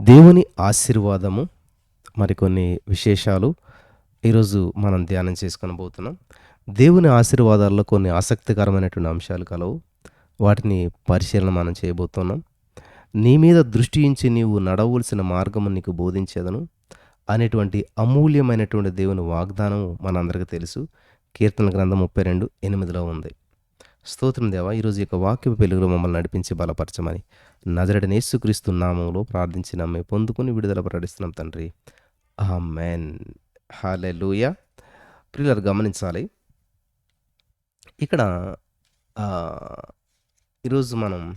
దేవుని ఆశీర్వాదము మరికొన్ని విశేషాలు ఈరోజు మనం ధ్యానం చేసుకొని పోతున్నాం. దేవుని ఆశీర్వాదాల్లో కొన్ని ఆసక్తికరమైనటువంటి అంశాలు కలవు. వాటిని పరిశీలన మనం చేయబోతున్నాం. నీ మీద దృష్టి ఉంచి నీవు నడవలసిన మార్గము నీకు బోధించేదను. అనేటువంటి అమూల్యమైనటువంటి దేవుని వాగ్దానం మనందరికీ తెలుసు. కీర్తన గ్రంథం ముప్పై రెండు ఎనిమిదిలో ఉంది. స్తోత్రం దేవా ఈరోజు యొక్క వాక్య వెలుగులో మమ్మల్ని నడిపించి బలపరచమని నజరడ నేసుక్రీస్తు నామంలో ప్రార్థించి నమ్మి పొందుకుని విడుదల ప్రకటిస్తున్నాం తండ్రి. ఆ మెన్ హాలే లూయ ప్రిల్లర్ గమనించాలి. ఇక్కడ ఈరోజు మనం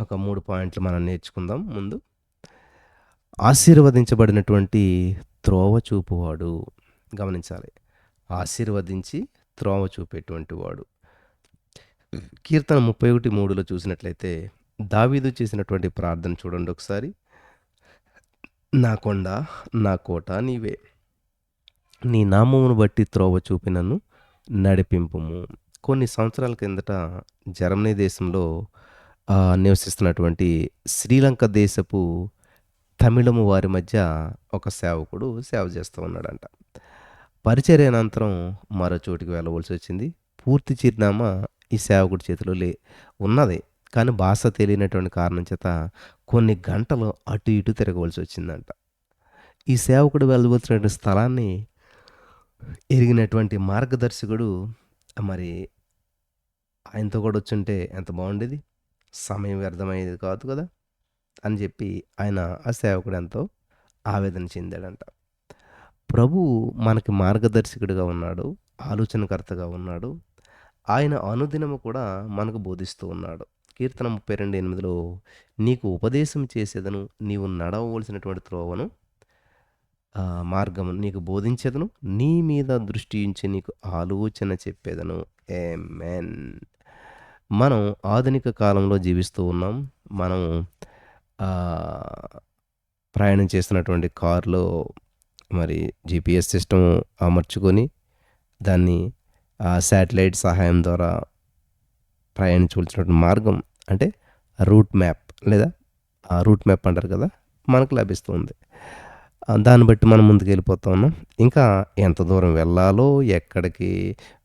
ఒక మూడు పాయింట్లు మనం నేర్చుకుందాం. ముందు ఆశీర్వదించబడినటువంటి త్రోవ చూపువాడు. గమనించాలి. ఆశీర్వదించి త్రోవ చూపేటువంటి వాడు. కీర్తన ముప్పై ఒకటి మూడులో చూసినట్లయితే దావీదు చేసినటువంటి ప్రార్థన చూడండి ఒకసారి. నా కొండ నా కోట నీవే. నీ నామమును బట్టి త్రోవ చూపి నన్ను నడిపింపుము. కొన్ని సంవత్సరాల కిందట జర్మనీ దేశంలో నివసిస్తున్నటువంటి శ్రీలంక దేశపు తమిళము వారి మధ్య ఒక సేవకుడు సేవ చేస్తూ ఉన్నాడంట. పరిచర్యనంతరం మరో చోటికి వెళ్ళవలసి వచ్చింది. పూర్తి చిరునామా ఈ సేవకుడి చేతిలో లే ఉన్నది. కానీ భాష తెలియనటువంటి కారణం చేత కొన్ని గంటలు అటు ఇటు తిరగవలసి వచ్చిందంట. ఈ సేవకుడు వెళ్ళవలసినటువంటి స్థలాన్ని ఎరిగినటువంటి మార్గదర్శకుడు మరి ఆయనతో కూడా వచ్చుంటే ఎంత బాగుండేది? సమయం వ్యర్థమయ్యేది కాదు కదా అని చెప్పి ఆయన ఆ సేవకుడు ఎంతో ఆవేదన చెందాడంట. ప్రభు మనకి మార్గదర్శకుడిగా ఉన్నాడు ఆలోచనకర్తగా ఉన్నాడు. ఆయన అనుదినము కూడా మనకు బోధిస్తూ ఉన్నాడు. కీర్తన ముప్పై రెండు ఎనిమిదిలో నీకు ఉపదేశం చేసేదను నీవు నడవవలసినటువంటి త్రోవను మార్గము నీకు బోధించేదను నీ మీద దృష్టి ఉంచి నీకు ఆలోచన చెప్పేదను. ఏ మెన్ మనం ఆధునిక కాలంలో జీవిస్తూ ఉన్నాం. మనం ప్రయాణం చేస్తున్నటువంటి కారులో మరి జిపిఎస్ సిస్టమ్ అమర్చుకొని దాన్ని ఆ శాటిలైట్ సహాయం ద్వారా ప్రయాణించవలసినటువంటి మార్గం అంటే రూట్ మ్యాప్ లేదా ఆ రూట్ మ్యాప్ అంటారు కదా మనకు లభిస్తుంది. దాన్ని బట్టి మనం ముందుకు వెళ్ళిపోతా ఉన్నాం. ఇంకా ఎంత దూరం వెళ్ళాలో ఎక్కడికి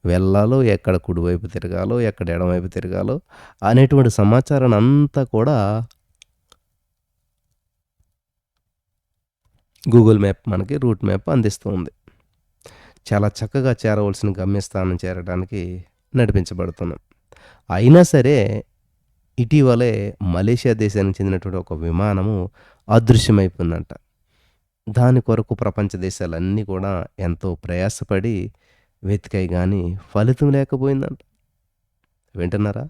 వెళ్ళాలో ఎక్కడ కుడివైపు తిరగాలో ఎక్కడ ఎడమవైపు తిరగాలో అనేటువంటి సమాచారాన్ని అంతా కూడా గూగుల్ మ్యాప్ మనకి రూట్ మ్యాప్ అందిస్తూ ఉంది. చాలా చక్కగా చేరవలసిన గమ్యస్థానం చేరడానికి నడిపించబడుతున్నాం అయినా సరే ఇటీవలే మలేషియా దేశానికి చెందినటువంటి ఒక విమానము అదృశ్యమైపోయిందంట. దాని కొరకు ప్రపంచ దేశాలన్నీ కూడా ఎంతో ప్రయాసపడి వెతికాయి కానీ ఫలితం లేకపోయిందంట. వింటున్నారా?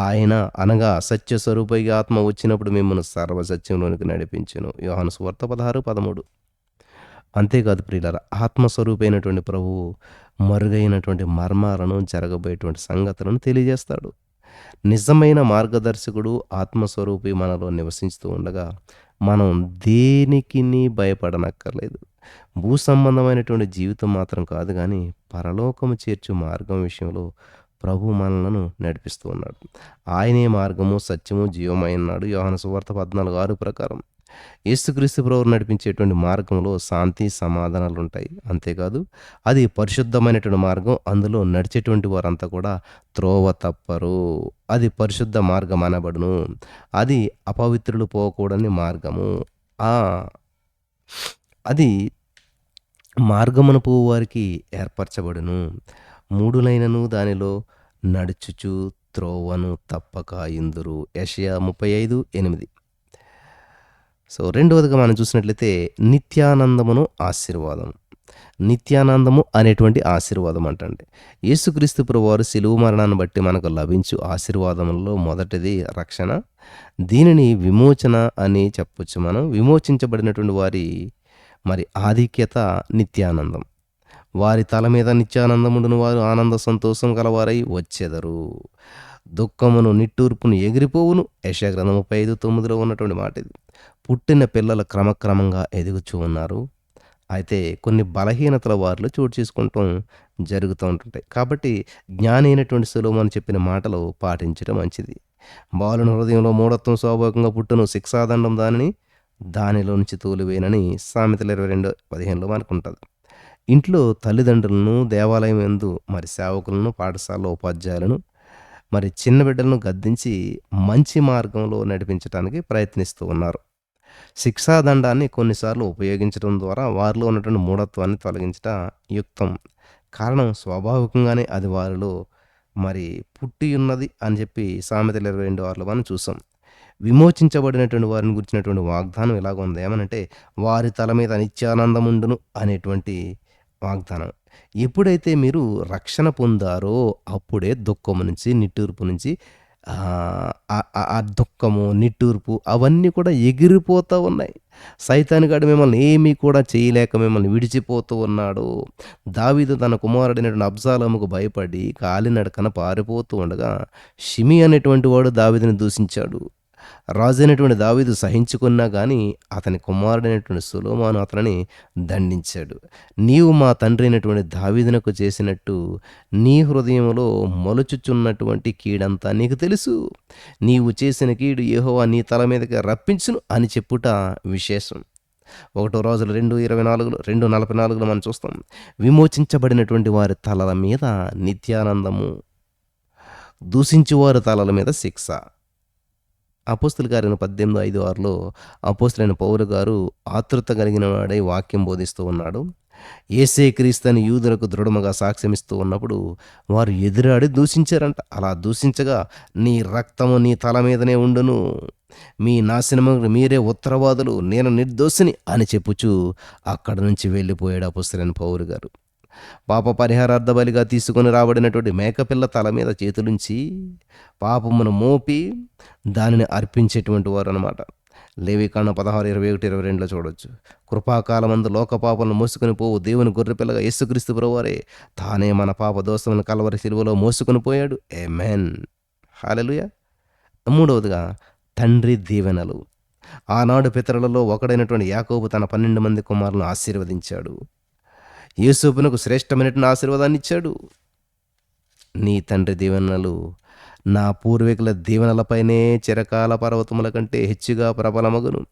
ఆయన అనగా సత్య స్వరూపైగా ఆత్మ వచ్చినప్పుడు మిమ్మల్ని సర్వసత్యంలోనికి నడిపించను. యోహాను సువార్త పదహారు పదమూడు. అంతేకాదు ప్రియులార ఆత్మస్వరూపైనటువంటి ప్రభువు మరుగైనటువంటి మర్మాలను జరగబోయేటువంటి సంగతులను తెలియజేస్తాడు. నిజమైన మార్గదర్శకుడు ఆత్మస్వరూపి మనలో నివసిస్తూ ఉండగా మనం దేనికి భయపడనక్కర్లేదు. భూ సంబంధమైనటువంటి జీవితం మాత్రం కాదు కానీ పరలోకము చేర్చు మార్గం విషయంలో ప్రభు మనలను నడిపిస్తూ ఉన్నాడు. ఆయనే మార్గము సత్యము జీవమైనాడు యోహన సువార్త పద్నాలుగు ఆరు ప్రకారం. యేసుక్రీస్తు ప్రభు నడిపించేటువంటి మార్గంలో శాంతి సమాధానాలు ఉంటాయి అంతేకాదు అది పరిశుద్ధమైనటువంటి మార్గం అందులో నడిచేటువంటి వారంతా కూడా త్రోవ తప్పరు. అది పరిశుద్ధ మార్గం అనబడును. అది అపవిత్రులు పోకూడని మార్గము. ఆ అది మార్గమును పోవు వారికి ఏర్పరచబడును. మూడునైనను దానిలో నడుచుచు త్రోవను తప్పక ఇందురు. యషయా ముప్పై ఐదు ఎనిమిది. సో రెండవదిగా మనం చూసినట్లయితే నిత్యానందమును ఆశీర్వాదం. నిత్యానందము అనేటువంటి ఆశీర్వాదం అంటే యేసుక్రీస్తు ప్రభువారు సిలువు మరణాన్ని బట్టి మనకు లభించు ఆశీర్వాదములలో మొదటిది రక్షణ. దీనిని విమోచన అని చెప్పొచ్చు మనం. విమోచించబడినటువంటి వారి మరి ఆధిక్యత నిత్యానందం. వారి తల మీద నిత్యానందముడును వారు ఆనంద సంతోషం గలవారై వచ్చెదరు. దుఃఖమును నిట్టూర్పును ఎగిరిపోవును. యశగ్రంథం ముప్పై ఐదు తొమ్మిదిలో ఉన్నటువంటి మాట ఇది పుట్టిన పిల్లలు క్రమక్రమంగా ఎదుగుచూ ఉన్నారు. అయితే కొన్ని బలహీనతల వారిలో చోటు చేసుకుంటాం జరుగుతూ ఉంటుంటాయి. కాబట్టి జ్ఞాని అయినటువంటి సులోమని చెప్పిన మాటలు పాటించడం మంచిది. బాలుని హృదయంలో మూఢత్వం స్వాభావికంగా పుట్టును శిక్షాదండం దానిని దానిలో నుంచి తోలివేనని సామెతలు ఇరవై రెండు పదిహేనులో మనకు ఉంటుంది ఇంట్లో తల్లిదండ్రులను దేవాలయం ఎందు మరి సేవకులను పాఠశాల ఉపాధ్యాయులను మరి చిన్న బిడ్డలను గద్దించి మంచి మార్గంలో నడిపించడానికి ప్రయత్నిస్తూ ఉన్నారు. శిక్షాదండాన్ని కొన్నిసార్లు ఉపయోగించడం ద్వారా వారిలో ఉన్నటువంటి మూఢత్వాన్ని తొలగించట యుక్తం. కారణం స్వాభావికంగానే అది వారిలో మరి పుట్టి ఉన్నది అని చెప్పి సామెతలు ఇరవై రెండు వారిలో మనం చూసాం. విమోచించబడినటువంటి వారిని గురించినటువంటి వాగ్దానం ఇలాగ ఉంది ఏమనంటే వారి తల మీద నిత్యానందముండును అనేటువంటి వాగ్దానం. ఎప్పుడైతే మీరు రక్షణ పొందారో అప్పుడే దుఃఖము నుంచి నిట్టూర్పు నుంచి ఆ, దుఃఖము నిట్టూర్పు అవన్నీ కూడా ఎగిరిపోతూ ఉన్నాయి. సైతానిగాడు మిమ్మల్ని ఏమీ కూడా చేయలేక మిమ్మల్ని విడిచిపోతూ ఉన్నాడు. దావీదు తన కుమారుడైనటువంటి అబ్జాలముకు భయపడి కాలినడకన పారిపోతూ ఉండగా షిమి అనేటువంటి వాడు దావీదుని దూషించాడు. రాజు అయినటువంటి దావీదు సహించుకున్నా కానీ అతని కుమారుడైనటువంటి సులోమాను అతనిని దండించాడు. నీవు మా తండ్రి అయినటువంటి దావీదునకు చేసినట్టు నీ హృదయంలో మొలుచుచున్నటువంటి కీడంతా నీకు తెలుసు. నీవు చేసిన కీడు ఏహోవా నీ తల మీదకి రప్పించును అని చెప్పుట విశేషం. ఒకటో రోజులు రెండు ఇరవై నాలుగులో రెండు నలభై నాలుగులో మనం చూస్తాం. విమోచించబడినటువంటి వారి తలల మీద నిత్యానందము దూషించువారి తలల మీద శిక్ష. అపోస్తుల గారిన పద్దెనిమిది ఐదు ఆరులో అపోస్తులైన పౌరు గారు ఆతృత కలిగిన వాడై వాక్యం బోధిస్తూ ఉన్నాడు. ఏసే క్రీస్తని యూదులకు దృఢముగా సాక్ష్యమిస్తూ ఉన్నప్పుడు వారు ఎదురాడి దూషించారంట. అలా దూషించగా నీ రక్తము నీ తల మీదనే ఉండును. మీ నాశనము మీరే ఉత్తరవాదులు. నేను నిర్దోషిని అని చెప్పుచూ అక్కడ నుంచి వెళ్ళిపోయాడు అపుస్తులైన పౌరు గారు. పాప పరిహారార్థ బలిగా తీసుకొని రాబడినటువంటి మేకపిల్ల తల మీద చేతులుంచి పాపమును మోపి దానిని అర్పించేటువంటి వారు అనమాట లేవికాండం పదహారు ఇరవై ఒకటి ఇరవై రెండులో చూడొచ్చు. కృపాకాలమందు లోక పాపలను మోసుకొని పోవు. దేవుని గొర్రెపిల్లగా యేసుక్రీస్తు ప్రభువారే. తానే మన పాప దోషములను కలవరి సిలువలో మోసుకొని పోయాడు. ఏ మెన్ హాలెలుయ మూడవదిగా తండ్రి దీవెనలు. ఆనాడు పితరులలో ఒకడైనటువంటి యాకోబు తన పన్నెండు మంది కుమారులను ఆశీర్వదించాడు. యూసుఫ్నకు శ్రేష్టమైనటువంటి ఆశీర్వాదాన్ని ఇచ్చాడు. నీ తండ్రి దీవెనలు నా పూర్వీకుల దీవెనలపైనే చిరకాల పర్వతముల కంటే హెచ్చుగా ప్రబలమగును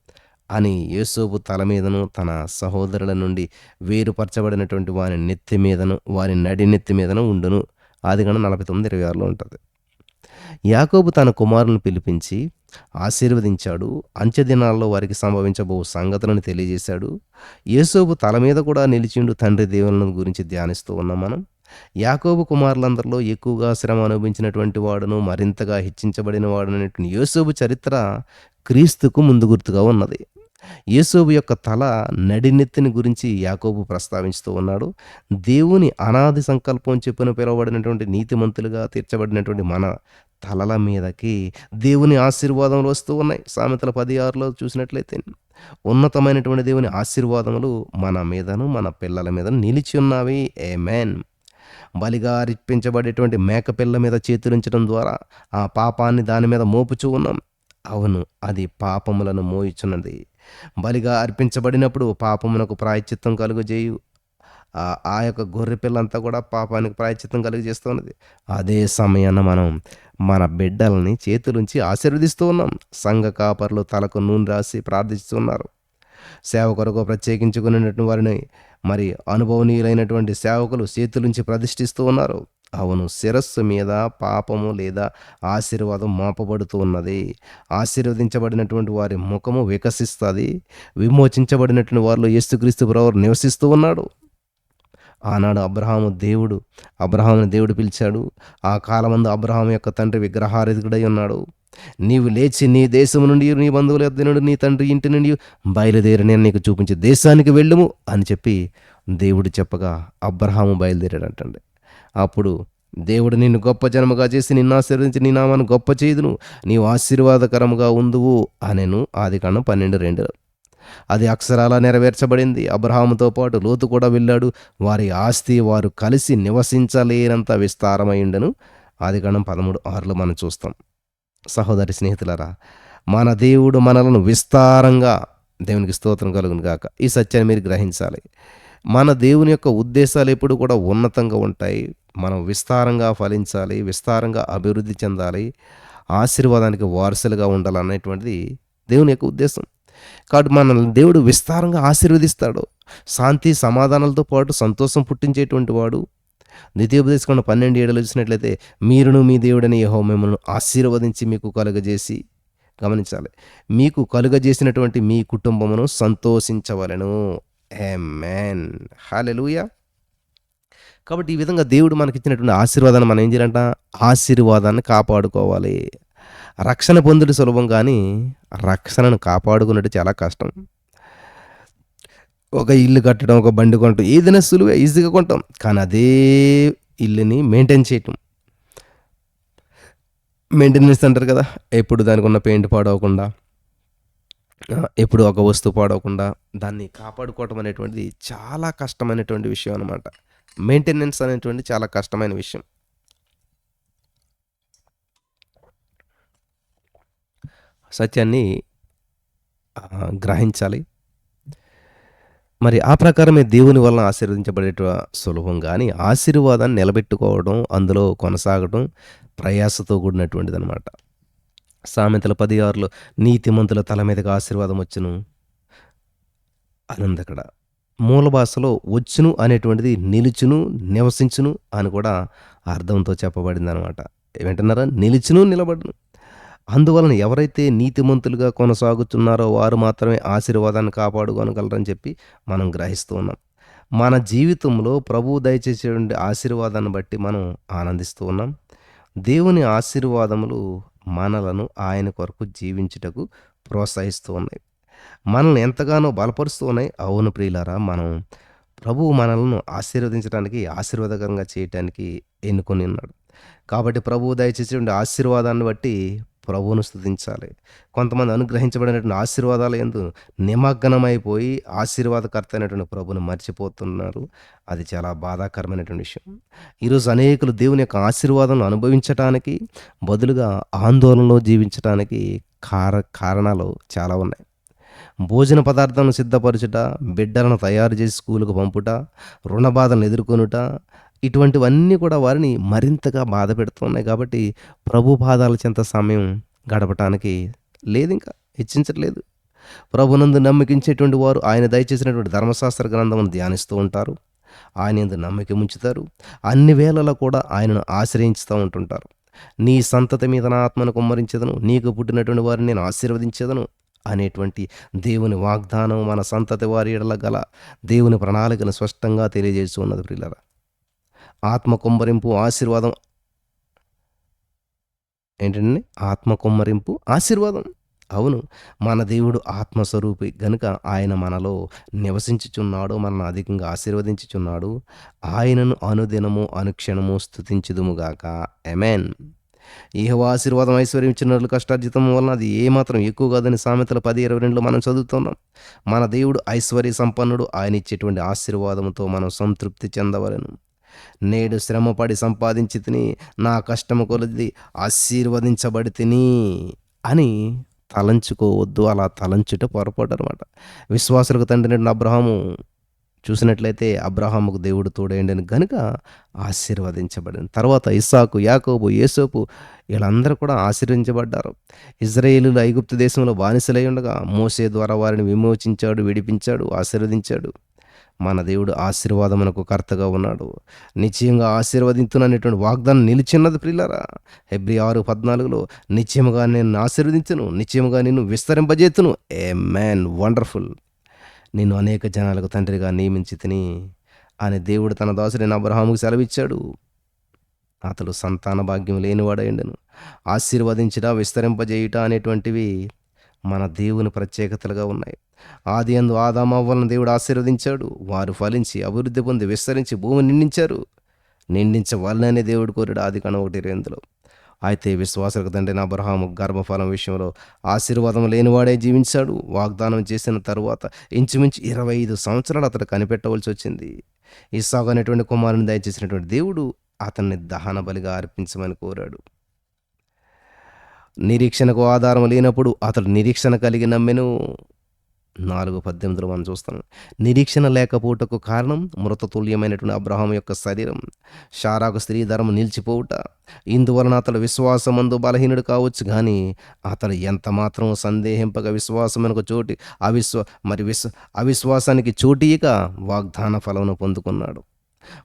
అని యేసోపు తల మీదను తన సహోదరుల నుండి వేరుపరచబడినటువంటి వారి నెత్తి మీదను వారి నడి నెత్తి మీదను ఉండును. ఆది గణ నలభై తొమ్మిది ఇరవై ఆరులో ఉంటుంది. యాకోబు తన కుమారులను పిలిపించి ఆశీర్వదించాడు. అంచె దినాల్లో వారికి సంభవించబో సంగతులను తెలియజేశాడు. యేసోబు తల మీద కూడా నిలిచిండు తండ్రి దేవులను గురించి ధ్యానిస్తూ ఉన్నాం మనం. యాకోబు కుమారులందరిలో ఎక్కువగా శ్రమ అనుభవించినటువంటి వాడును మరింతగా హెచ్చించబడిన వాడునటువంటి యేసోబు చరిత్ర క్రీస్తుకు ముందు గుర్తుగా ఉన్నది. యేసోబు యొక్క తల నడినెత్తిని గురించి యాకోబు ప్రస్తావించుతూ ఉన్నాడు. దేవుని అనాది సంకల్పం చెప్పున పిలువబడినటువంటి నీతిమంతులుగా తీర్చబడినటువంటి మన తలల మీదకి దేవుని ఆశీర్వాదములు వస్తూ ఉన్నాయి. సామెతల పది ఆరులో చూసినట్లయితే ఉన్నతమైనటువంటి దేవుని ఆశీర్వాదములు మన మీదను మన పిల్లల మీద నిలిచి ఉన్నవి. ఏ మ్యాన్ బలిగా అర్పించబడేటువంటి మేకపిల్ల మీద చేతురించడం ద్వారా ఆ పాపాన్ని దాని మీద మోపుచూ ఉన్నాం. అవును అది పాపములను మోయిచున్నది. బలిగా అర్పించబడినప్పుడు పాపమునకు ప్రాయచిత్తం కలుగజేయు. ఆ ఆ యొక్క గొర్రె పిల్లంతా కూడా పాపానికి ప్రాయచిత్తం కలిగజేస్తున్నది అదే సమయాన మనం మన బిడ్డల్ని చేతులుంచి ఆశీర్వదిస్తూ ఉన్నాం. సంఘ కాపర్లు తలకు నూనె రాసి ప్రార్థిస్తున్నారు. సేవ కొరకు ప్రత్యేకించుకున్నటువంటి వారిని మరి అనుభవనీయులైనటువంటి సేవకులు చేతులుంచి ప్రతిష్ఠిస్తూ ఉన్నారు. అవును. శిరస్సు మీద పాపము లేదా ఆశీర్వాదం మోపబడుతూ ఉన్నది. ఆశీర్వదించబడినటువంటి వారి ముఖము వికసిస్తుంది. విమోచించబడినటువంటి వారిలో యేసుక్రీస్తు ప్రవర్ నివసిస్తూ ఉన్నాడు. ఆనాడు అబ్రహాము దేవుడు అబ్రహాముని దేవుడు పిలిచాడు. ఆ కాలమందు అబ్రహాం యొక్క తండ్రి విగ్రహారధికుడై ఉన్నాడు. నీవు లేచి నీ దేశం నుండి నీ బంధువుల యొద్ద నుండి నీ తండ్రి ఇంటి నుండి బయలుదేరి నేను నీకు చూపించే దేశానికి వెళ్ళుము అని చెప్పి దేవుడు చెప్పగా అబ్రహాము బయలుదేరాడంటండి. అప్పుడు దేవుడు నిన్ను గొప్ప జనముగా చేసి నిన్ను ఆశీర్వదించి నీ నామాన్ని గొప్ప చేయుదును. నీవు ఆశీర్వాదకరముగా ఉందువు అనెను ఆది కాండం పన్నెండు రెండు. అది అక్షరాలా నెరవేర్చబడింది. అబ్రహాముతో పాటు లోతు కూడా వెళ్ళాడు. వారి ఆస్తి వారు కలిసి నివసించలేనంత విస్తారమైండను ఆది కాండం పదమూడు ఆరులో మనం చూస్తాం. సహోదరి స్నేహితులరా మన దేవుడు మనలను విస్తారంగా దేవునికి స్తోత్రం కలుగును గాక. ఈ సత్యాన్ని మీరు గ్రహించాలి. మన దేవుని యొక్క ఉద్దేశాలు ఎప్పుడు కూడా ఉన్నతంగా ఉంటాయి. మనం విస్తారంగా ఫలించాలి విస్తారంగా అభివృద్ధి చెందాలి ఆశీర్వాదానికి వారసులుగా ఉండాలనేటువంటిది దేవుని యొక్క ఉద్దేశం. కాబట్టి మనల్ని దేవుడు విస్తారంగా ఆశీర్వదిస్తాడు. శాంతి సమాధానాలతో పాటు సంతోషం పుట్టించేటువంటి వాడు. ద్వితీయోపదేశకుండా పన్నెండు ఏడలు చూసినట్లయితే మీరును మీ దేవుడని యహో మిమ్మల్ని ఆశీర్వదించి మీకు కలుగజేసి గమనించాలి. మీకు కలుగజేసినటువంటి మీ కుటుంబమును సంతోషించవలను. మ్యాన్ హాలెలుయా కాబట్టి ఈ విధంగా దేవుడు మనకిచ్చినటువంటి ఆశీర్వాదాన్ని మనం ఏం చేయాలంట? ఆశీర్వాదాన్ని కాపాడుకోవాలి. రక్షణ పొందుడు సులభం కానీ రక్షణను కాపాడుకున్నట్టు చాలా కష్టం. ఒక ఇల్లు కట్టడం ఒక బండి కొనటం ఏదైనా సులువే ఈజీగా కొంటాం. కానీ అదే ఇల్లుని మెయింటైన్ చేయటం. మెయింటెనెన్స్ అంటారు కదా ఎప్పుడు దానికి ఉన్న పెయింట్ పాడవకుండా. ఎప్పుడు ఒక వస్తువు పాడవకుండా దాన్ని కాపాడుకోవటం అనేటువంటిది చాలా కష్టమైనటువంటి విషయం అనమాట మెయింటెనెన్స్ అనేటువంటి చాలా కష్టమైన విషయం. సత్యాన్ని గ్రహించాలి. మరి ఆ ప్రకారమే దేవుని వలన ఆశీర్వదించబడేట సులభం కానీ ఆశీర్వాదాన్ని నిలబెట్టుకోవడం అందులో కొనసాగడం ప్రయాసతో కూడినటువంటిది అనమాట సామెతల పది ఆరులో నీతిమంతుల తల మీదకి ఆశీర్వాదం వచ్చును. అనందక్కడ మూల భాషలో వచ్చును అనేటువంటిది నిలుచును నివసించును అని కూడా అర్థంతో చెప్పబడింది అనమాట ఏమంటున్నారా? నిలుచును నిలబడును. అందువలన ఎవరైతే నీతిమంతులుగా కొనసాగుతున్నారో వారు మాత్రమే ఆశీర్వాదాన్ని కాపాడుకోనగలరని చెప్పి మనం గ్రహిస్తూ ఉన్నాం. మన జీవితంలో ప్రభువు దయచేసేటువంటి ఆశీర్వాదాన్ని బట్టి మనం ఆనందిస్తూ ఉన్నాం. దేవుని ఆశీర్వాదములు మనలను ఆయన కొరకు జీవించుటకు ప్రోత్సహిస్తూ ఉన్నాయి. మనల్ని ఎంతగానో బలపరుస్తూ ఉన్నాయి. అవును ప్రియులారా మనం ప్రభువు మనలను ఆశీర్వదించడానికి ఆశీర్వాదకరంగా చేయటానికి ఎన్నుకొని ఉన్నాడు. కాబట్టి ప్రభువు దయచేసేటువంటి ఆశీర్వాదాన్ని బట్టి ప్రభువును స్థుతించాలి కొంతమంది అనుగ్రహించబడినటువంటి ఆశీర్వాదాలు ఎందు నిమగ్నమైపోయి ఆశీర్వాదకర్త అయినటువంటి ప్రభుని మర్చిపోతున్నారు. అది చాలా బాధాకరమైనటువంటి విషయం. ఈరోజు అనేకులు దేవుని యొక్క ఆశీర్వాదం అనుభవించటానికి బదులుగా ఆందోళనలో జీవించటానికి కార కారణాలు చాలా ఉన్నాయి. భోజన పదార్థాలను సిద్ధపరచుట బిడ్డలను తయారు చేసి స్కూలుకు పంపుట రుణ బాధలను ఎదుర్కొనుట ఇటువంటివన్నీ కూడా వారిని మరింతగా బాధ పెడుతున్నాయి కాబట్టి ప్రభు పాదాల చెంత సమయం గడపటానికి లేదు ఇంకా హెచ్చించట్లేదు. ప్రభునందు నమ్మకించేటువంటి వారు ఆయన దయచేసినటువంటి ధర్మశాస్త్ర గ్రంథమును ధ్యానిస్తూ ఉంటారు. ఆయన ఎందు నమ్మకం ఉంచుతారు. అన్ని వేళలో కూడా ఆయనను ఆశ్రయించుతూ ఉంటుంటారు. నీ సంతతి మీద నా ఆత్మను కుమ్మరించదను. నీకు పుట్టినటువంటి వారిని నేను ఆశీర్వదించదను అనేటువంటి దేవుని వాగ్దానం మన సంతతి వారి ఎడల గల దేవుని ప్రణాళికను స్పష్టంగా తెలియజేస్తూ ఉన్నది ప్రియులరా. ఆత్మ కుమ్మరింపు ఆశీర్వాదం. ఏంటండి? ఆత్మ కుమ్మరింపు ఆశీర్వాదం. అవును మన దేవుడు ఆత్మస్వరూపి. గనుక ఆయన మనలో నివసించుచున్నాడు మనల్ని అధికంగా ఆశీర్వదించుచున్నాడు ఆయనను అనుదినము అనుక్షణము స్థుతించుదుముగాక ఎమెన్ ఏహో ఆశీర్వాదం ఐశ్వర్యం ఇచ్చినట్లు కష్టార్జితం వలన అది ఏమాత్రం ఎక్కువ కాదని సామెతల పది ఇరవై రెండులో మనం చదువుతున్నాం. మన దేవుడు ఐశ్వర్య సంపన్నుడు ఆయన ఇచ్చేటువంటి ఆశీర్వాదంతో మనం సంతృప్తి చెందవలను. నేడు శ్రమపడి సంపాదించి తిని నా కష్టము కొలది ఆశీర్వదించబడి తిని అని తలంచుకోవద్దు. అలా తలంచుట పొరపాటు అనమాట విశ్వాసులకు తండ్రి అబ్రహాము చూసినట్లయితే అబ్రహాముకు దేవుడు తోడేయండిని గనుక ఆశీర్వదించబడింది తర్వాత ఇస్సాకు యాకోబు యేసోపు వీళ్ళందరూ కూడా ఆశీర్వించబడ్డారు ఇజ్రాయేలులు ఐగుప్తు దేశంలో బానిసలై ఉండగా మోసే ద్వారా వారిని విమోచించాడు విడిపించాడు ఆశీర్వదించాడు. మన దేవుడు ఆశీర్వాదమునకు కర్తగా ఉన్నాడు. నిశ్చయంగా ఆశీర్వదించుననేటువంటి వాగ్దానం నిలిచిన్నది ప్రిల్లరా హెబ్రి ఆరు పద్నాలుగులో నిశ్చయముగా నేను ఆశీర్వదించను నిశ్చయముగా నిన్ను విస్తరింపజేతును ఏ మ్యాన్ వండర్ఫుల్ నిన్ను అనేక జనాలకు తండ్రిగా నియమించి తిని అని దేవుడు తన దాసుడైన అబ్రహాముకు సెలవిచ్చాడు. అతడు సంతాన భాగ్యం లేనివాడైండను ఆశీర్వదించుట విస్తరింపజేయుట అనేటువంటివి మన దేవుని ప్రత్యేకతలుగా ఉన్నాయి. ఆది అందు ఆదామవ్వలను దేవుడు ఆశీర్వదించాడు. వారు ఫలించి అభివృద్ధి పొంది విస్తరించి భూమిని నిండించారు. నిండించవాలనే దేవుడు కోరాడు ఆది కణ ఒకటి రెండులో అయితే విశ్వాసకు తండ్రిన అబ్రహాము గర్భఫలం విషయంలో ఆశీర్వాదం లేనివాడే జీవించాడు. వాగ్దానం చేసిన తరువాత ఇంచుమించు ఇరవై ఐదు సంవత్సరాలు అతడు కనిపెట్టవలసి వచ్చింది. ఇస్సాగు అనేటువంటి కుమారుని దయచేసినటువంటి దేవుడు అతన్ని దహన బలిగా అర్పించమని కోరాడు. నిరీక్షణకు ఆధారం లేనప్పుడు అతడు నిరీక్షణ కలిగి నమ్మెను. నాలుగు పద్దెనిమిదిలో మనం చూస్తాం. నిరీక్షణ లేకపోవటకు కారణం మృతతుల్యమైనటువంటి అబ్రహాం యొక్క శరీరం. షారాకు స్త్రీ ధర్మం నిలిచిపోవుట. ఇందువలన అతడు విశ్వాసమందు బలహీనుడు కావచ్చు కానీ అతడు ఎంత మాత్రం సందేహింపక విశ్వాసమునకు చోటి అవిశ్వ మరి విశ్వ అవిశ్వాసానికి చోటీయక వాగ్దాన ఫలమును పొందుకున్నాడు.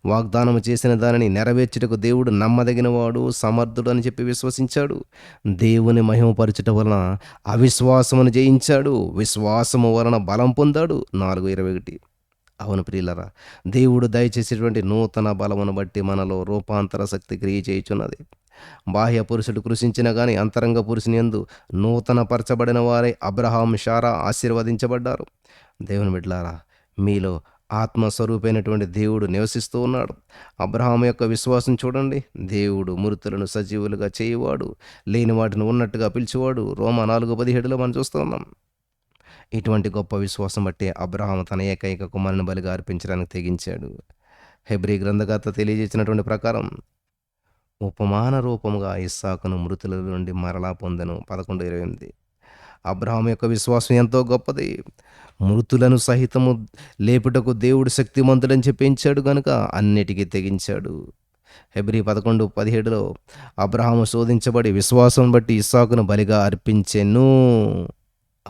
వాగ్దానం చేసిన దానిని నెరవేర్చుటకు దేవుడు నమ్మదగినవాడు సమర్థుడు అని చెప్పి విశ్వసించాడు. దేవుని మహిమపరచుట వలన అవిశ్వాసమును జయించాడు. విశ్వాసము వలన బలం పొందాడు. నాలుగు ఇరవై ఒకటి. అవును ప్రియులరా దేవుడు దయచేసేటువంటి నూతన బలమును బట్టి మనలో రూపాంతర శక్తి క్రియ చేయుచున్నది. బాహ్య పురుషుడు కృషించిన గాని అంతరంగ పురుషుని ఎందు నూతన పరచబడిన వారే అబ్రహాం షారా ఆశీర్వదించబడ్డారు. దేవుని బిడ్లారా మీలో ఆత్మస్వరూపైనటువంటి దేవుడు నివసిస్తూ ఉన్నాడు. అబ్రహాం యొక్క విశ్వాసం చూడండి. దేవుడు మృతులను సజీవులుగా చేయవాడు లేని వాటిని ఉన్నట్టుగా పిలిచేవాడు. రోమా నాలుగు పదిహేడులో మనం చూస్తూ ఉన్నాం. ఇటువంటి గొప్ప విశ్వాసం బట్టి అబ్రహాం తన ఏకైక కుమారుని బలిగా అర్పించడానికి తెగించాడు. హెబ్రి గ్రంథకర్త తెలియజేసినటువంటి ప్రకారం ఉపమాన రూపముగా ఇస్సాకును మృతుల నుండి మరలా పొందను. పదకొండు ఇరవై ఎనిమిది. అబ్రహాం యొక్క విశ్వాసం ఎంతో గొప్పది. మృతులను సహితము లేపుటకు దేవుడు శక్తిమంతుడని చెప్పించాడు గనుక అన్నిటికీ తెగించాడు. ఫిబ్రి పదకొండు పదిహేడులో అబ్రహాము శోధించబడి విశ్వాసం బట్టి ఇస్సాకును బలిగా అర్పించెను.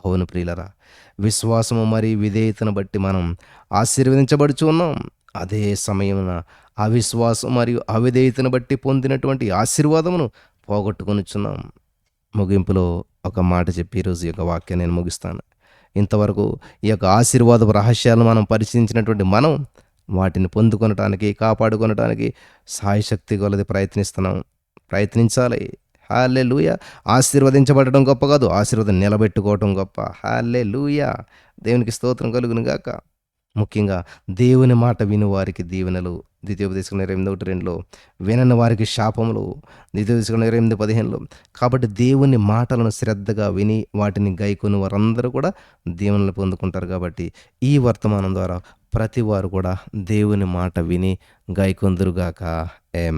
అవును ప్రియులరా విశ్వాసము మరియు విధేయతను బట్టి మనం ఆశీర్వదించబడుచు ఉన్నాం. అదే సమయమున అవిశ్వాసం మరియు అవిధేయతను బట్టి పొందినటువంటి ఆశీర్వాదమును పోగొట్టుకొనిచున్నాం. ముగింపులో ఒక మాట చెప్పి ఈరోజు ఈ యొక్క వాక్యం నేను ముగిస్తాను. ఇంతవరకు ఈ యొక్క ఆశీర్వాదపు రహస్యాలను మనం పరిశీలించినటువంటి మనం వాటిని పొందుకొనటానికి కాపాడుకొనటానికి సాయశక్తి కొలది ప్రయత్నిస్తున్నాం. ప్రయత్నించాలి. హాలే లూయ ఆశీర్వదించబడటం గొప్ప కాదు. ఆశీర్వాదం నిలబెట్టుకోవటం గొప్ప. హాలే లూయ దేవునికి స్తోత్రం కలుగును గాక. ముఖ్యంగా దేవుని మాట విని వారికి దీవెనలు. ద్వితీయోపదేశం ఇరవై ఎనిమిది ఒకటి రెండులో వినని వారికి శాపములు. ద్వితీయోపదేశం ఇరవై ఎనిమిది పదిహేనులో కాబట్టి దేవుని మాటలను శ్రద్ధగా విని వాటిని గైకొని వారందరూ కూడా దీవెనలు పొందుకుంటారు కాబట్టి ఈ వర్తమానం ద్వారా ప్రతి వారు కూడా దేవుని మాట విని గాయకొందరుగాక ఏ